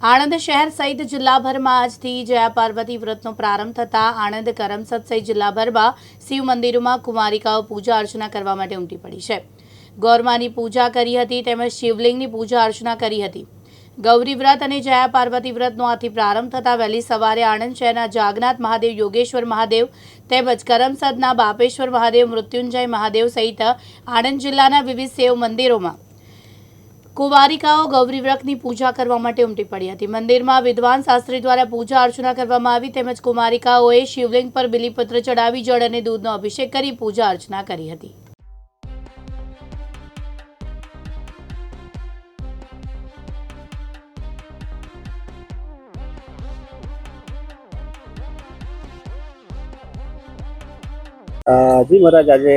આણંદ શહેર સહિત જિલ્લાભરમાં આજથી જયા પાર્વતી વ્રતનો પ્રારંભ થતાં આણંદ કરમસદ સહિત જિલ્લાભરમાં શિવ મંદિરોમાં કુમારિકાઓ પૂજા અર્ચના કરવા માટે ઉમટી પડી છે. ગૌરમાની પૂજા કરી હતી તેમજ શિવલિંગની પૂજા અર્ચના કરી હતી. ગૌરી વ્રત અને જયા પાર્વતી વ્રતનો આથી પ્રારંભ થતાં વહેલી સવારે આણંદ શહેરના જાગનાથ મહાદેવ, યોગેશ્વર મહાદેવ તેમજ કરમસદના બાપેશ્વર મહાદેવ, મૃત્યુંજય મહાદેવ સહિત આણંદ જિલ્લાના વિવિધ શિવ મંદિરોમાં કુંવારિકાઓ ગૌરી વ્રતની પૂજા કરવા માટે ઉમટી પડી હતી. મંદિરમાં વિદ્વાન શાસ્ત્રી દ્વારા પૂજા અર્ચના કરવામાં આવી તેમજ કુમારિકાઓએ શિવલિંગ પર બિલીપત્ર ચડાવી જળ અને દૂધનો અભિષેક કરી પૂજા અર્ચના કરી હતી. જી મહારાજ, આજે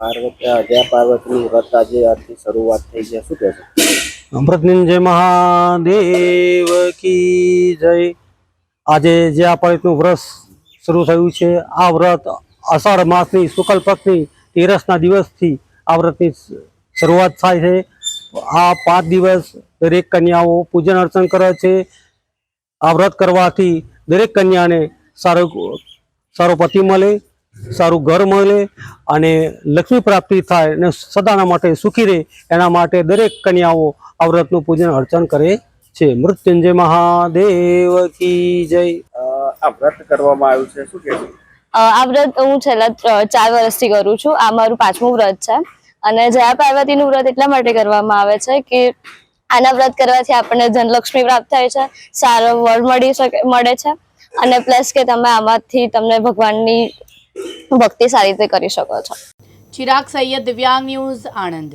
પાર્વતી જયા પાર્વતીનું વ્રત આજે આજથી શરૂઆત થઈ છે. શું કહેશો? અમૃતનિંજય મહાદેવ કી જય. આજે જે આ પવિત્રનું વ્રત શરૂ થયું છે, આ વ્રત અષાઢ માસની શુકલ પક્ષની તેરસના દિવસથી આ વ્રતની શરૂઆત થાય છે. આ પાંચ દિવસ દરેક કન્યાઓ પૂજન અર્ચન કરે છે. આ વ્રત કરવાથી દરેક કન્યાને સારો સારો પતિ મળે. સારું ઘર મળે અને લક્ષ્મી પ્રાપ્તિ થાય અને સદાના માટે સુખી રહે એના માટે દરેક કન્યાઓ આ વ્રતનું પૂજન અર્ચન કરે છે. મૃત્યુંજય મહાદેવ કી જય. આ વ્રત કરવામાં આવ્યું છે શું કહેશો? આ વ્રત હું છેલ્લા ચાર વર્ષથી કરું છું. આ મારું પાંચમું વ્રત છે. અને જયા પાર્વતીનું વ્રત એટલા માટે કરવામાં આવે છે કે આના વ્રત કરવાથી આપણને ધનલક્ષ્મી પ્રાપ્ત થાય છે સારો વર મળી શકે મળે છે. અને પ્લસ કે તમે આમાંથી તમને ભગવાનની ભક્તિ સારી રીતે કરી શકો છો. ચિરાગ સૈયદ દિવ્યાંગ ન્યૂઝ આણંદ.